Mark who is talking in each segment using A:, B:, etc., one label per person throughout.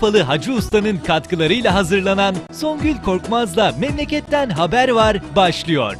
A: Urfalı Hacı Usta'nın katkılarıyla hazırlanan Songül Korkmaz'la Memleketten Haber Var başlıyor.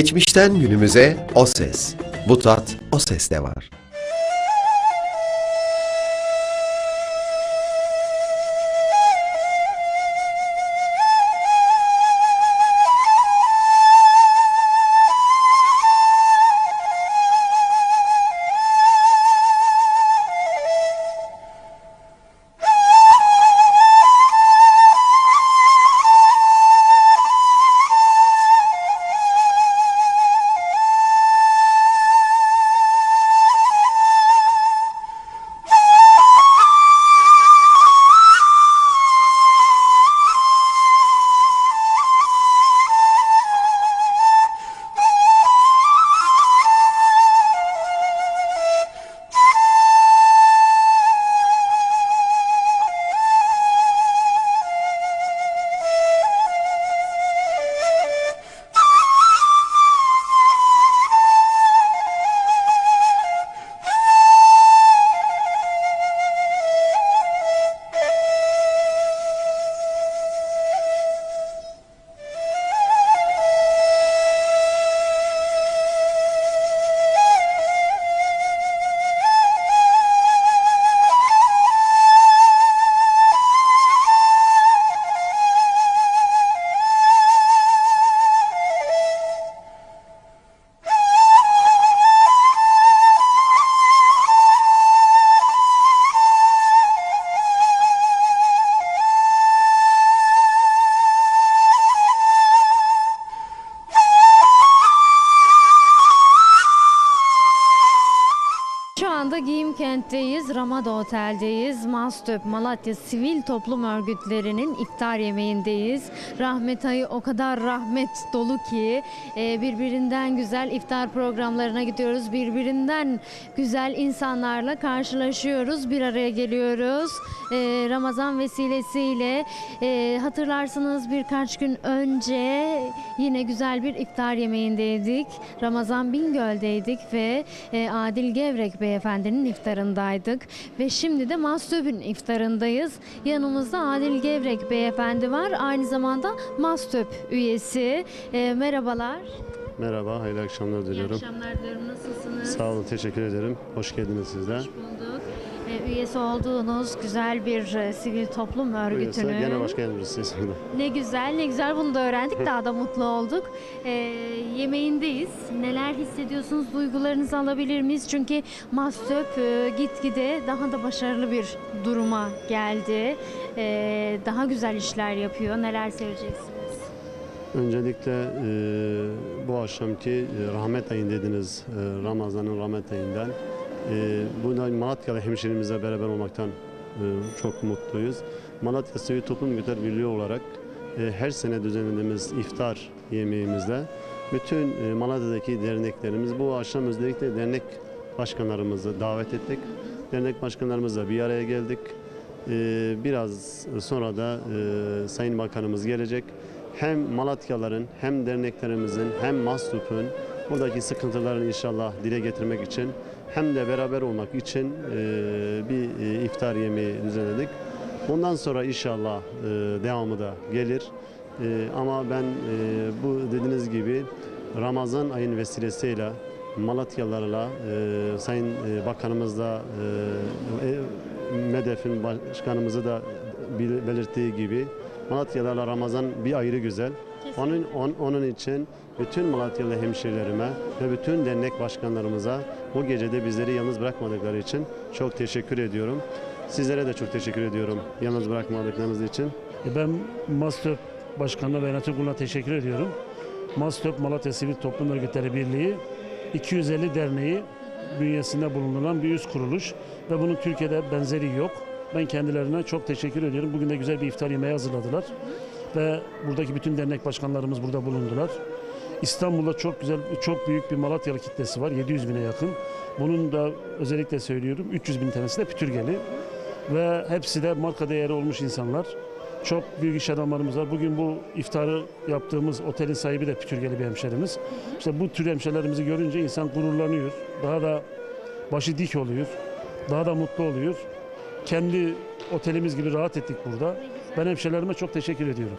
B: Geçmişten günümüze o ses. Bu tat o seste var.
C: Kent'teyiz, Ramada Otel'deyiz. Mastöp Malatya Sivil Toplum Örgütleri'nin iftar yemeğindeyiz. Rahmet ayı o kadar rahmet dolu ki e, birbirinden güzel iftar programlarına gidiyoruz. Birbirinden güzel insanlarla karşılaşıyoruz, bir araya geliyoruz. E, Ramazan vesilesiyle e, hatırlarsınız birkaç gün önce yine güzel bir iftar yemeğindeydik. Ramazan Bingöl'deydik ve Adil Gevrek beyefendinin iftarındaydık. Ve şimdi de Mastöp'ün iftarındayız. Yanımızda Adil Gevrek beyefendi var. Aynı zamanda Mastöp üyesi. E, merhabalar.
D: Merhaba, hayırlı akşamlar
C: İyi
D: diliyorum.
C: akşamlar diliyorum. Nasılsınız?
D: Sağ olun, teşekkür ederim. Hoş geldiniz sizler.
C: Hoş bulduk. Üyesi olduğunuz güzel bir e, sivil toplum
D: Buyursa
C: örgütünün.
D: gene başka yardımcısıyız burada.
C: Ne güzel, ne güzel bunu da öğrendik. Daha da mutlu olduk. Ee, yemeğindeyiz. Neler hissediyorsunuz? Duygularınızı alabilir miyiz? Çünkü Mastöp e, gitgide daha da başarılı bir duruma geldi. Ee, daha güzel işler yapıyor. Neler söyleyeceksiniz?
D: Öncelikle e, bu akşamki e, rahmet ayın dediniz, e, Ramazan'ın rahmet ayından. E, buna Malatyalı hemşerimizle beraber olmaktan e, çok mutluyuz. Malatya Sivil Toplum Örgütler Birliği olarak e, her sene düzenlediğimiz iftar yemeğimizde bütün e, Malatya'daki derneklerimiz bu akşam özellikle dernek başkanlarımızı davet ettik. Dernek başkanlarımızla bir araya geldik. Biraz sonra da Sayın Bakanımız gelecek. Hem Malatyaların hem derneklerimizin hem Mastup'un buradaki sıkıntılarını inşallah dile getirmek için hem de beraber olmak için e, bir e, iftar yemeği düzenledik. Bundan sonra inşallah e, devamı da gelir. Ama ben bu dediğiniz gibi Ramazan ayın vesilesiyle Malatyalılarla Sayın e, Bakanımızla e, e, MEDEF'in başkanımızı da belirttiği gibi Malatyalılarla Ramazan bir ayrı güzel. Onun, on- onun için bütün Malatyalı hemşehrilerime ve bütün dernek başkanlarımıza bu gecede bizleri yalnız bırakmadıkları için çok teşekkür ediyorum. Sizlere de çok teşekkür ediyorum yalnız bırakmadıklarınız için.
E: E, Ben MASTÖP Başkanı ve Yönetim Kurulu'na teşekkür ediyorum. MASTÖP Malatya Sivil Toplum Örgütleri Birliği 250 derneği bünyesinde bulunan bir üst kuruluş ve bunun Türkiye'de benzeri yok. Ben kendilerine çok teşekkür ediyorum. Bugün de güzel bir iftar yemeği hazırladılar. Ve buradaki bütün dernek başkanlarımız burada bulundular. İstanbul'da çok güzel, çok büyük bir Malatyalı kitlesi var. 700 bine yakın. Bunun da özellikle söylüyorum 300 bin tanesi de Pütürgeli ve hepsi de marka değeri olmuş insanlar. Çok büyük iş adamlarımız var. Bugün bu iftarı yaptığımız otelin sahibi de Pütürgeli bir hemşerimiz. İşte bu tür hemşerilerimizi görünce insan gururlanıyor. Daha da başı dik oluyor. Daha da mutlu oluyor. Kendi otelimiz gibi rahat ettik burada. Ben hemşerilerime çok teşekkür ediyorum.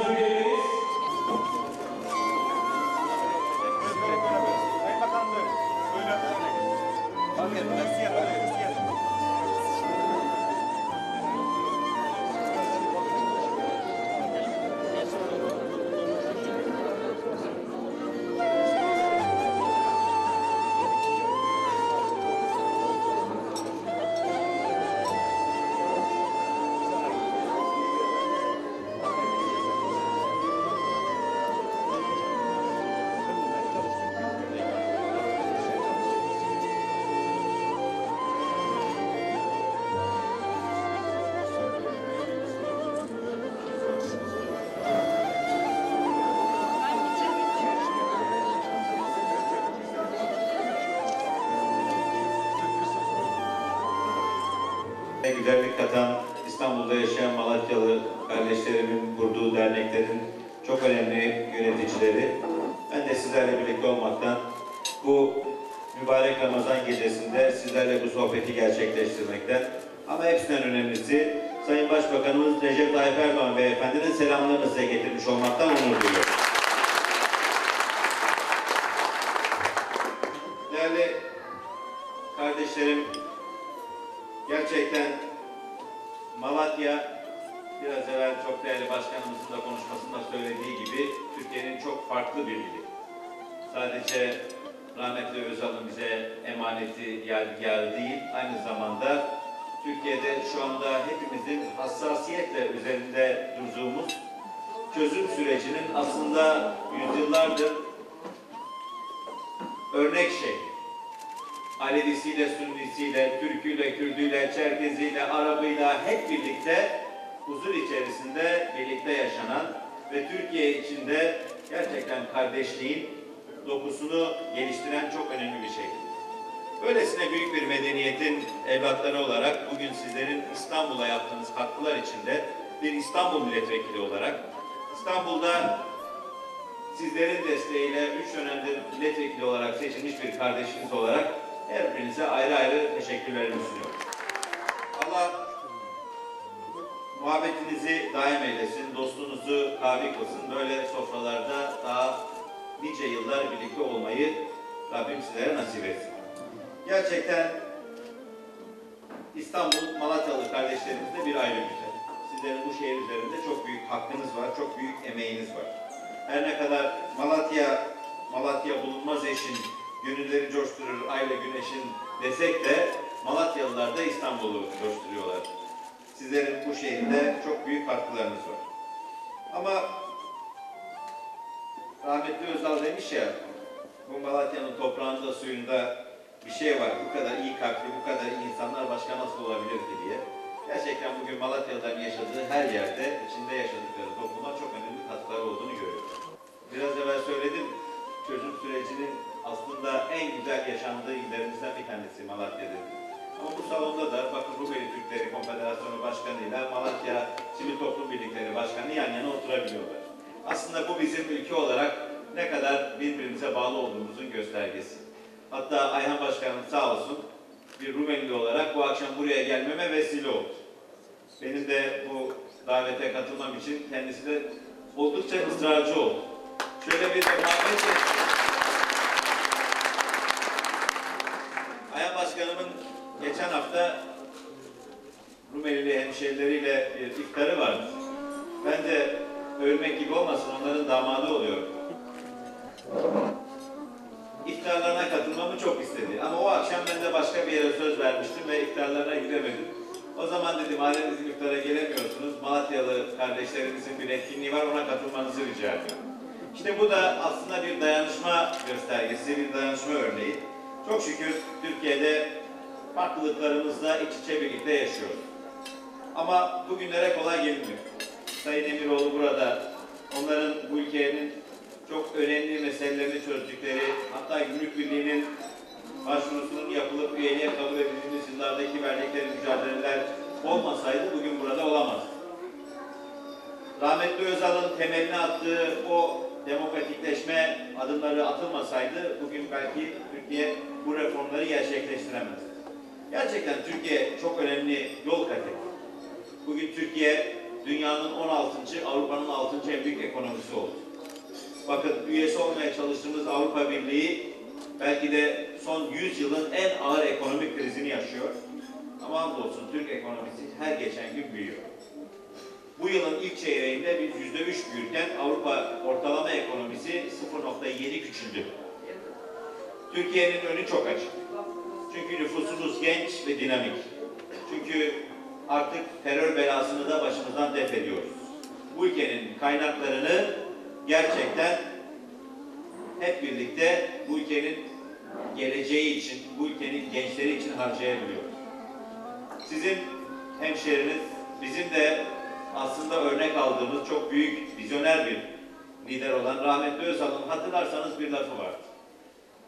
F: güzellik katan İstanbul'da yaşayan Malatyalı kardeşlerimin kurduğu derneklerin çok önemli yöneticileri. Ben de sizlerle birlikte olmaktan bu mübarek Ramazan gecesinde sizlerle bu sohbeti gerçekleştirmekten ama hepsinden önemlisi Sayın Başbakanımız Recep Tayyip Erdoğan Beyefendinin selamlarını size getirmiş olmaktan onur duyuyorum. Değerli kardeşlerim, Gerçekten Malatya biraz evvel çok değerli başkanımızın da konuşmasında söylediği gibi Türkiye'nin çok farklı bir ili. Sadece rahmetli Özal'ın bize emaneti yadigarı değil, aynı zamanda Türkiye'de şu anda hepimizin hassasiyetle üzerinde durduğumuz çözüm sürecinin aslında yüzyıllardır örnek şehri. Alevisiyle, Sünnisiyle, Türküyle, Kürdüyle, Çerkeziyle, Arabıyla hep birlikte huzur içerisinde birlikte yaşanan ve Türkiye içinde gerçekten kardeşliğin dokusunu geliştiren çok önemli bir şey. Böylesine büyük bir medeniyetin evlatları olarak bugün sizlerin İstanbul'a yaptığınız katkılar içinde bir İstanbul milletvekili olarak İstanbul'da sizlerin desteğiyle üç dönemdir milletvekili olarak seçilmiş bir kardeşiniz olarak her birinize ayrı ayrı teşekkürlerimi sunuyorum. Allah muhabbetinizi daim eylesin, dostluğunuzu kavi kılsın. Böyle sofralarda daha nice yıllar birlikte olmayı Rabbim sizlere nasip etsin. Gerçekten İstanbul, Malatyalı kardeşlerimizde bir ayrı güzel. Sizlerin bu şehir üzerinde çok büyük hakkınız var, çok büyük emeğiniz var. Her ne kadar Malatya, Malatya bulunmaz eşin, gönülleri coşturur ayla güneşin desek de Malatyalılar da İstanbul'u coşturuyorlar. Sizlerin bu şehirde çok büyük katkılarınız var. Ama rahmetli Özal demiş ya, bu Malatya'nın toprağında, suyunda bir şey var. Bu kadar iyi kalpli, bu kadar iyi insanlar başka nasıl olabilir ki diye. Gerçekten bugün Malatyalıların yaşadığı her yerde, içinde yaşadıkları topluma çok önemli katkıları olduğunu görüyoruz. Biraz evvel söyledim. En güzel yaşandığı illerimizden bir tanesi Malatya'dır. Ama bu salonda da bakın Rumeli Türkleri Konfederasyonu Başkanı ile Malatya Sivil Toplum Birlikleri Başkanı yan yana oturabiliyorlar. Aslında bu bizim ülke olarak ne kadar birbirimize bağlı olduğumuzun göstergesi. Hatta Ayhan Başkanım sağ olsun bir Rumeli olarak bu akşam buraya gelmeme vesile oldu. Benim de bu davete katılmam için kendisi de oldukça ısrarcı oldu. Şöyle bir muhabbet Ayhan Başkanımın geçen hafta Rumelili hemşehrileriyle bir iftarı vardı. Ben de övmek gibi olmasın onların damadı oluyorum. İftarlarına katılmamı çok istedi. Ama o akşam ben de başka bir yere söz vermiştim ve iftarlarına gidemedim. O zaman dedim madem bizim iftara gelemiyorsunuz, Malatyalı kardeşlerimizin bir etkinliği var ona katılmanızı rica ediyorum. İşte bu da aslında bir dayanışma göstergesi, bir dayanışma örneği. Çok şükür Türkiye'de farklılıklarımızla iç içe birlikte yaşıyoruz. Ama bugünlere kolay gelmiyor. Sayın Emiroğlu burada onların bu ülkenin çok önemli meselelerini çözdükleri, hatta gümrük birliğinin başvurusunun yapılıp üyeliğe kabul edildiğimiz yıllardaki verdikleri mücadeleler olmasaydı bugün burada olamazdı. Rahmetli Özal'ın temelini attığı o demokratikleşme adımları atılmasaydı bugün belki Türkiye bu reformları gerçekleştiremezdi. Gerçekten Türkiye çok önemli yol kat. Bugün Türkiye dünyanın 16. Avrupa'nın 6. en büyük ekonomisi oldu. Bakın üyesi olmaya çalıştığımız Avrupa Birliği belki de son 100 yılın en ağır ekonomik krizini yaşıyor. Ama hamdolsun Türk ekonomisi her geçen gün büyüyor. Bu yılın ilk çeyreğinde biz yüzde üç büyürken Avrupa ortalama ekonomisi 0.7 küçüldü. Türkiye'nin önü çok açık. Çünkü nüfusumuz genç ve dinamik. Çünkü artık terör belasını da başımızdan def ediyoruz. Bu ülkenin kaynaklarını gerçekten hep birlikte bu ülkenin geleceği için, bu ülkenin gençleri için harcayabiliyoruz. Sizin hemşeriniz, bizim de aslında örnek aldığımız çok büyük, vizyoner bir lider olan rahmetli Özal'ın hatırlarsanız bir lafı vardı.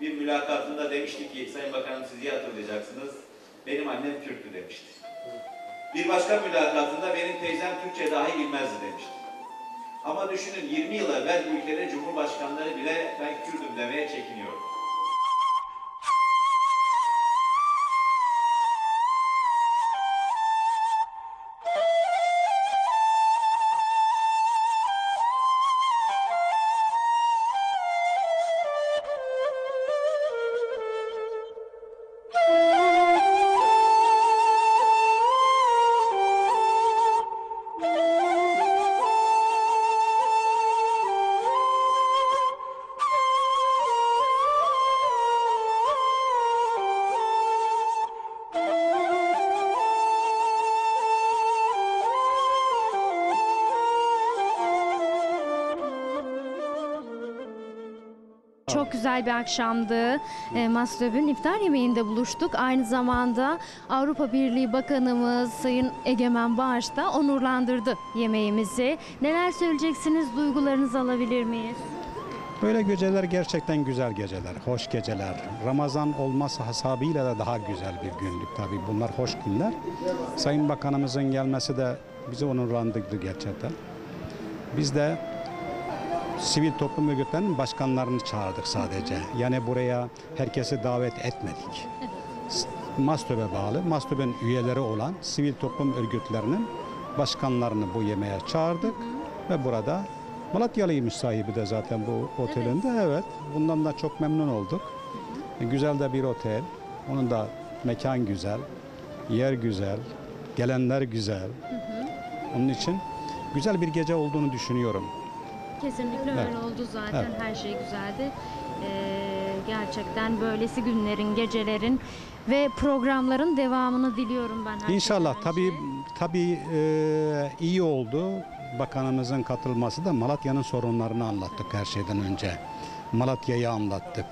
F: Bir mülakatında demişti ki, Sayın Bakanım siz iyi hatırlayacaksınız, benim annem Türktü demişti. Bir başka mülakatında benim teyzem Türkçe dahi bilmezdi demişti. Ama düşünün 20 yıl evvel bu ülkede cumhurbaşkanları bile ben Kürdüm demeye çekiniyor.
C: Güzel bir akşamdı. E, Maslöb'ün iftar yemeğinde buluştuk. Aynı zamanda Avrupa Birliği Bakanımız Sayın Egemen Bağış da onurlandırdı yemeğimizi. Neler söyleyeceksiniz? Duygularınızı alabilir miyiz?
G: Böyle geceler gerçekten güzel geceler, hoş geceler. Ramazan olması hasabıyla da daha güzel bir günlük tabii. Bunlar hoş günler. Sayın Bakanımızın gelmesi de bizi onurlandırdı gerçekten. Biz de sivil toplum örgütlerinin başkanlarını çağırdık sadece. Yani buraya herkesi davet etmedik. MASTÖB'e bağlı, MASTÖB'ün üyeleri olan sivil toplum örgütlerinin başkanlarını bu yemeğe çağırdık ve burada Malatyalıymış sahibi de zaten bu otelinde. Evet. Bundan da çok memnun olduk. E, Güzel de bir otel. Onun da mekan güzel, yer güzel, gelenler güzel. Onun için güzel bir gece olduğunu düşünüyorum.
C: Kesinlikle
G: Evet.
C: öyle oldu zaten.
G: Evet.
C: Her şey güzeldi. Ee, gerçekten böylesi günlerin, gecelerin ve programların devamını diliyorum ben. herkese
G: İnşallah tabii tabii e, iyi oldu. Bakanımızın katılması da Malatya'nın sorunlarını anlattık her şeyden önce. Malatya'yı anlattık.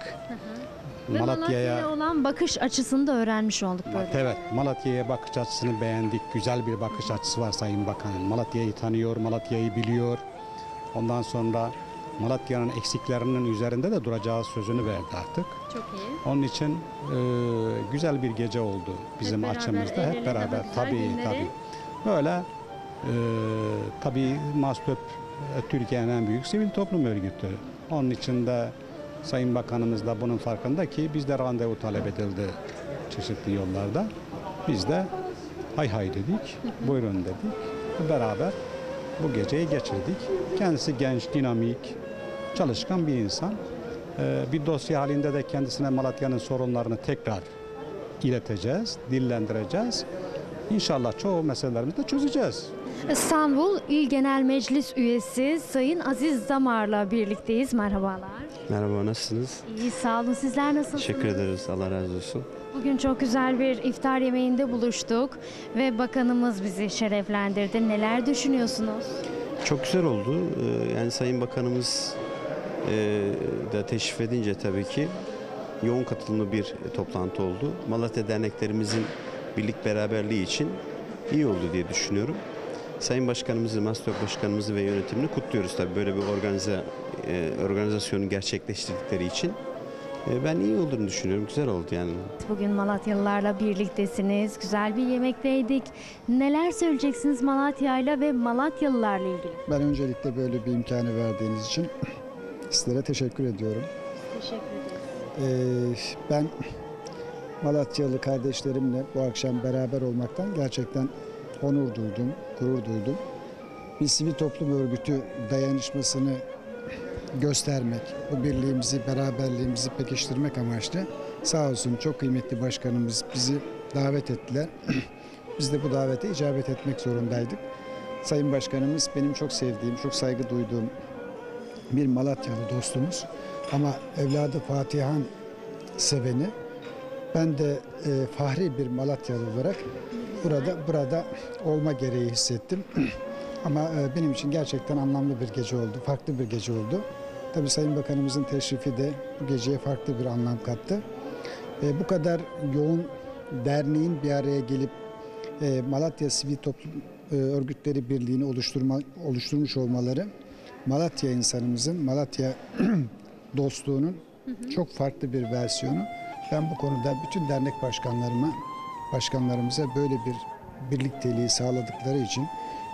C: Malatya'ya olan bakış açısını da öğrenmiş olduk böyle.
G: Evet, Malatya'ya bakış açısını beğendik. Güzel bir bakış açısı var Sayın Bakan'ın. Malatya'yı tanıyor, Malatya'yı biliyor. Ondan sonra Malatya'nın eksiklerinin üzerinde de duracağı sözünü verdi artık.
C: Çok iyi.
G: Onun için e, güzel bir gece oldu bizim
C: beraber,
G: açımızda. Hep beraber tabii
C: günleri.
G: tabii. Böyle e, tabii MASTÖP e, Türkiye'nin en büyük sivil toplum örgütü. Onun için de Sayın Bakanımız da bunun farkında ki bizde randevu talep edildi çeşitli yollarda. Biz de hay hay dedik, buyurun dedik. Beraber bu geceyi geçirdik. Kendisi genç, dinamik, çalışkan bir insan. Ee, bir dosya halinde de kendisine Malatya'nın sorunlarını tekrar ileteceğiz, dillendireceğiz. İnşallah çoğu meselelerimizi de çözeceğiz.
C: İstanbul İl Genel Meclis Üyesi Sayın Aziz Damar'la birlikteyiz. Merhabalar.
H: Merhaba nasılsınız?
C: İyi sağ olun. Sizler nasılsınız?
H: Teşekkür ederiz. Allah razı olsun.
C: Bugün çok güzel bir iftar yemeğinde buluştuk ve bakanımız bizi şereflendirdi. Neler düşünüyorsunuz?
H: Çok güzel oldu. Ee, Yani Sayın Bakanımız e, da teşrif edince tabii ki yoğun katılımlı bir toplantı oldu. Malatya derneklerimizin birlik beraberliği için iyi oldu diye düşünüyorum. Sayın Başkanımızı, Mastök Başkanımızı ve yönetimini kutluyoruz tabii böyle bir organize organizasyonu gerçekleştirdikleri için. E, Ben iyi olduğunu düşünüyorum. Güzel oldu yani.
C: Bugün Malatyalılarla birliktesiniz. Güzel bir yemekteydik. Neler söyleyeceksiniz Malatya'yla ve Malatyalılarla ilgili?
I: Ben öncelikle böyle bir imkanı verdiğiniz için sizlere teşekkür ediyorum.
C: Teşekkür ederiz.
I: Ee, ben Malatyalı kardeşlerimle bu akşam beraber olmaktan gerçekten onur duydum, gurur duydum. Bir sivil toplum örgütü dayanışmasını göstermek, bu birliğimizi, beraberliğimizi pekiştirmek amaçlı sağ olsun çok kıymetli başkanımız bizi davet ettiler. Biz de bu davete icabet etmek zorundaydık. Sayın Başkanımız benim çok sevdiğim, çok saygı duyduğum bir Malatyalı dostumuz. Ama evladı Fatihan seveni. Ben de e, fahri bir Malatyalı olarak burada burada olma gereği hissettim. Ama e, benim için gerçekten anlamlı bir gece oldu, farklı bir gece oldu. Tabii Sayın Bakanımızın teşrifi de bu geceye farklı bir anlam kattı. E, bu kadar yoğun derneğin bir araya gelip e, Malatya Sivil Toplum e, Örgütleri Birliği'ni oluşturma, oluşturmuş olmaları Malatya insanımızın, Malatya dostluğunun çok farklı bir versiyonu. Ben bu konuda bütün dernek başkanlarıma, başkanlarımıza böyle bir birlikteliği sağladıkları için,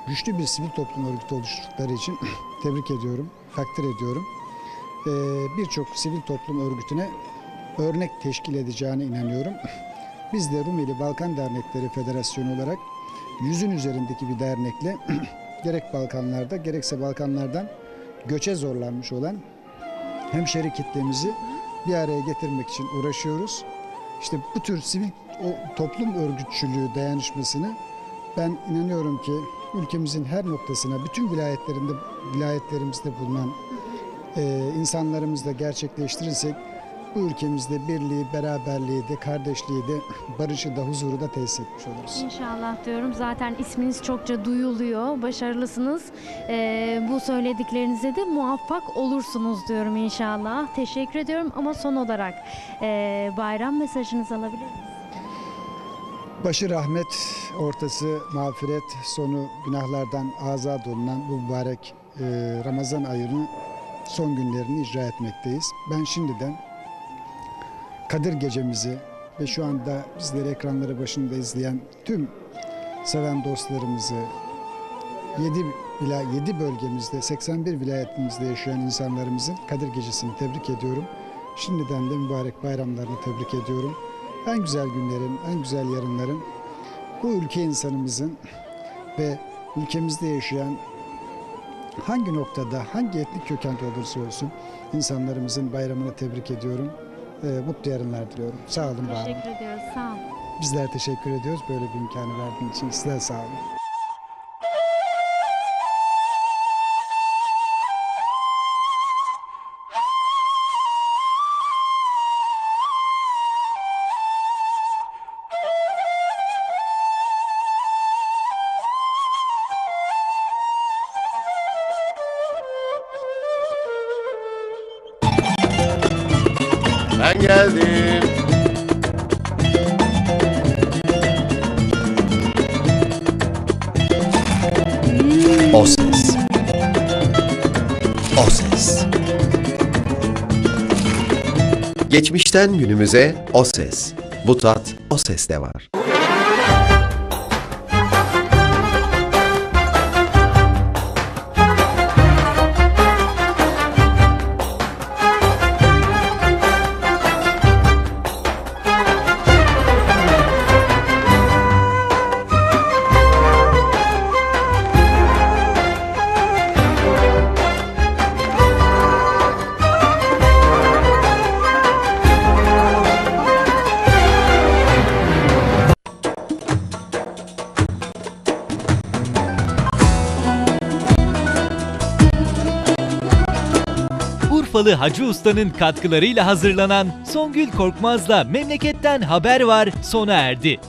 I: güçlü bir sivil toplum örgütü oluşturdukları için tebrik ediyorum, takdir ediyorum. Ee, Birçok sivil toplum örgütüne örnek teşkil edeceğine inanıyorum. Biz de Rumeli Balkan Dernekleri Federasyonu olarak yüzün üzerindeki bir dernekle gerek Balkanlarda gerekse Balkanlardan göçe zorlanmış olan hemşeri kitlemizi bir araya getirmek için uğraşıyoruz. İşte bu tür sivil o toplum örgütçülüğü dayanışmasını ben inanıyorum ki ülkemizin her noktasına, bütün vilayetlerinde, vilayetlerimizde bulunan insanlarımızla gerçekleştirirsek bu ülkemizde birliği, beraberliği de, kardeşliği de, barışı da, huzuru da tesis etmiş oluruz.
C: İnşallah diyorum. Zaten isminiz çokça duyuluyor. Başarılısınız. Ee, bu söylediklerinize de muvaffak olursunuz diyorum inşallah. Teşekkür ediyorum ama son olarak e, bayram mesajınızı alabilir miyiz?
I: Başı rahmet, ortası mağfiret, sonu günahlardan azat olunan bu mübarek e, Ramazan ayının son günlerini icra etmekteyiz. Ben şimdiden Kadir gecemizi ve şu anda bizleri ekranları başında izleyen tüm seven dostlarımızı 7 ila 7 bölgemizde 81 vilayetimizde yaşayan insanlarımızın Kadir Gecesi'ni tebrik ediyorum. Şimdiden de mübarek bayramlarını tebrik ediyorum. En güzel günlerin, en güzel yarınların bu ülke insanımızın ve ülkemizde yaşayan hangi noktada, hangi etnik kökende olursa olsun insanlarımızın bayramını tebrik ediyorum. Ee, mutlu yarınlar diliyorum. Sağ olun.
C: Teşekkür ediyoruz. Sağ olun.
I: Bizler teşekkür ediyoruz böyle bir imkanı verdiğiniz için. Sizler sağ olun.
J: geldim.
B: O ses. O ses. Geçmişten günümüze O ses. Bu tat O ses devam.
A: Urfalı Hacı Usta'nın katkılarıyla hazırlanan Songül Korkmaz'la Memleketten Haber Var sona erdi.